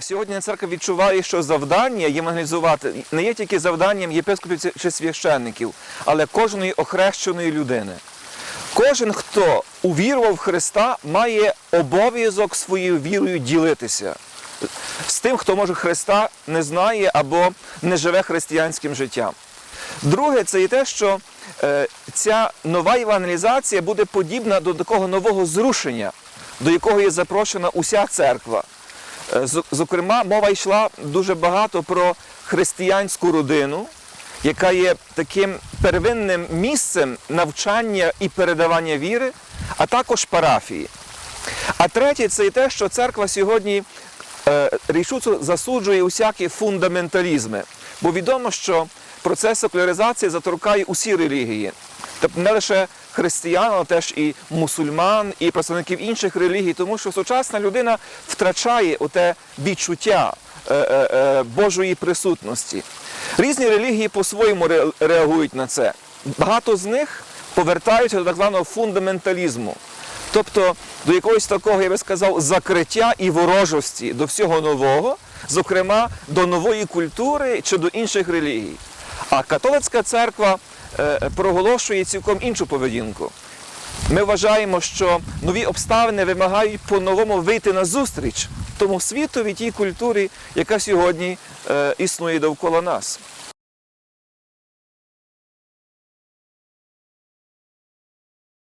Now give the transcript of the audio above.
Сьогодні церква відчуває, що завдання євангелізувати не є тільки завданням єпископів чи священників, але кожної охрещеної людини. Кожен, хто увірував в Христа, має обов'язок своєю вірою ділитися з тим, хто може Христа не знає або не живе християнським життям. Друге, це і те, що е, ця нова евангелізація буде подібна до такого нового зрушення, до якого є запрошена уся церква. Е, Зокрема, мова йшла дуже багато про християнську родину, яка є таким первинним місцем навчання і передавання віри, а також парафії. А третє, це і те, що церква сьогодні е, рішуче засуджує усякі фундаменталізми. Бо відомо, що процес секуляризації заторкає усі релігії. Тобто не лише християн, але теж і мусульман, і представників інших релігій, тому що сучасна людина втрачає оте відчуття е, е, е, Божої присутності. Різні релігії по-своєму реагують на це. Багато з них повертаються до так званого фундаменталізму. Тобто до якогось такого, я би сказав, закриття і ворожості до всього нового, зокрема до нової культури чи до інших релігій. А католицька церква проголошує цілком іншу поведінку. Ми вважаємо, що нові обставини вимагають по-новому вийти на зустріч тому світові, тій культурі, яка сьогодні е, існує довкола нас.